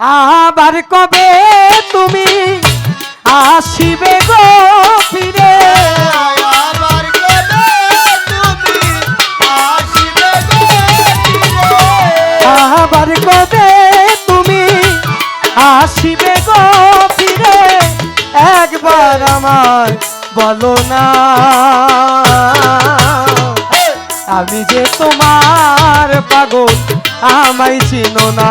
আবার কবে তুমি আসিবে গো ফিরে? আবার কবে তুমি আসিবে গো ফিরে? আবার কবে তুমি আসিবে গো ফিরে? একবার আমার বলো না। আমি যে তোমার পাগল আমায় চিনো না।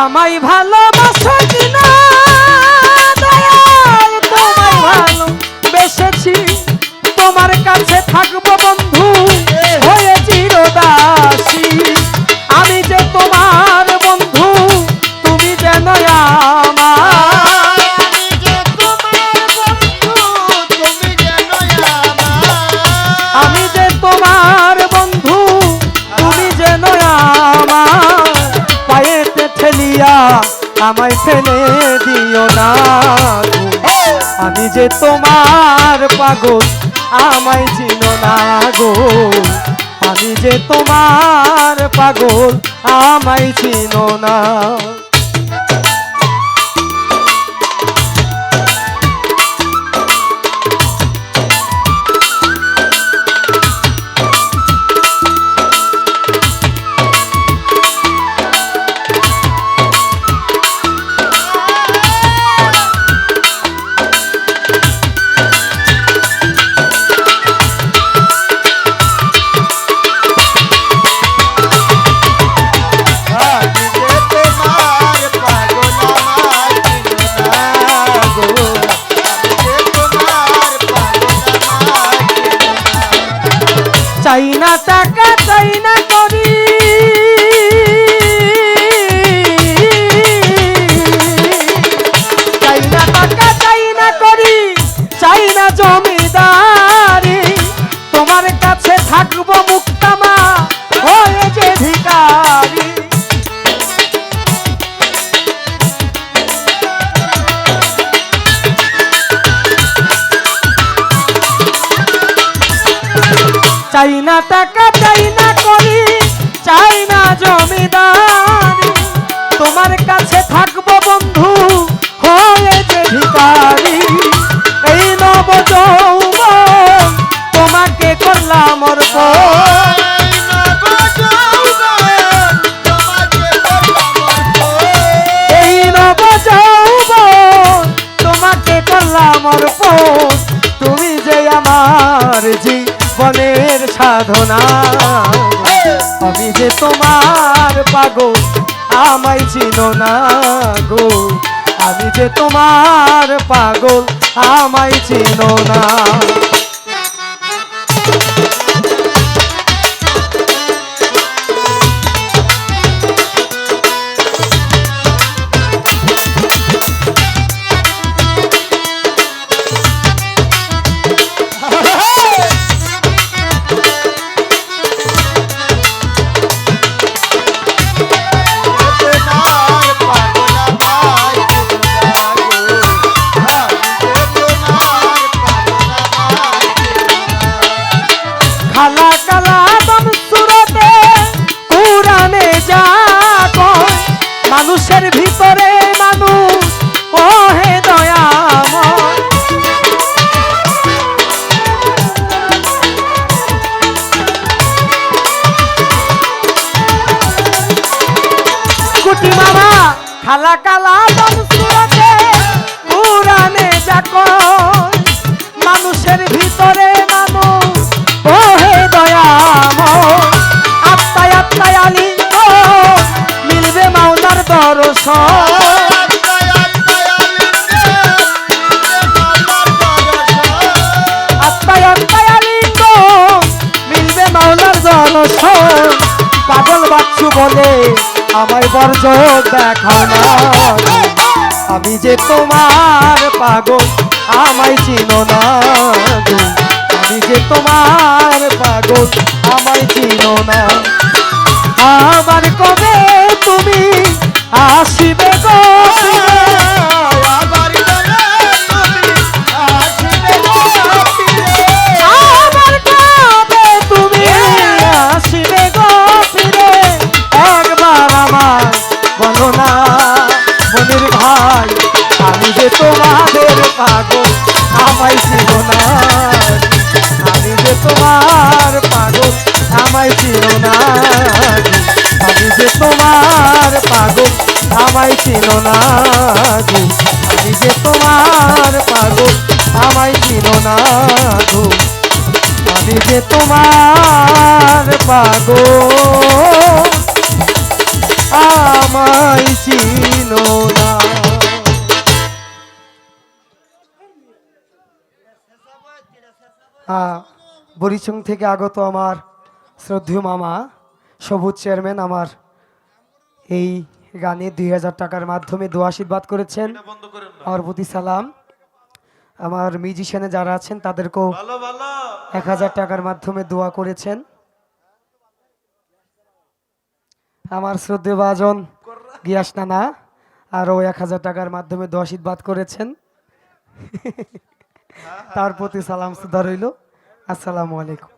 আমায় ভালোবাসো আমায় ফেলে দিও না। আমি যে তোমার পাগল, আমায় চিনো না গো আমি যে তোমার পাগল, আমায় চিনো না না টাকা চাই না করি। চাই না টাকা চাই না করি চাই না জমিদারি। তোমার কাছে থাকব বন্ধু হয়েছে ভিকারি এই নব তোমাকে করলাম অর্পণ। এই নব তোমাকে করলাম অর্পণ। সাধনা। আমি যে তোমার পাগল, আমায় চিনো না গো। আমি যে তোমার পাগল, আমায় চিনো না। মানুষের ভিতরে মানুষ ও হে দয়াময়। কোটি মামা খালা কালা পুরানে যাকো মানুষের ভিতরে পাগল বাচ্চু বলে, আমার বর্জ দেখাও না আমি যে তোমার পাগল, আমায় চিনো না। আমি যে তোমার পাগল, আমায় চিনো না আমার কবে তুমি আসিবে তোমাদের পাগল, আমায় ছিল না। আমি যে তোমার পাগল, আমায় ছিল না। আমি যে তোমার পাগল, আমায় ছিল না। গো আমি যে তোমার পাগল, আমায় ছিল না। গো আমি যে তোমার পাগল। বরিচং থেকে আগত আমার শ্রদ্ধেয় মামা সবুজ চেয়ারম্যান আমার এই গানে দুই হাজার টাকার মাধ্যমে দোয়া আশীর্বাদ করেছেন। আমার প্রতি সালাম আমার মিউজিশিয়ানে যারা আছেন তাদেরকেও এক হাজার টাকার মাধ্যমে দোয়া করেছেন। আমার শ্রদ্ধেয় বাজন গিয়াস নানা আরও এক হাজার টাকার মাধ্যমে দোয়া আশীর্বাদ করেছেন। তার প্রতি সালাম সুদা রইল আসসালামু আলাইকুম।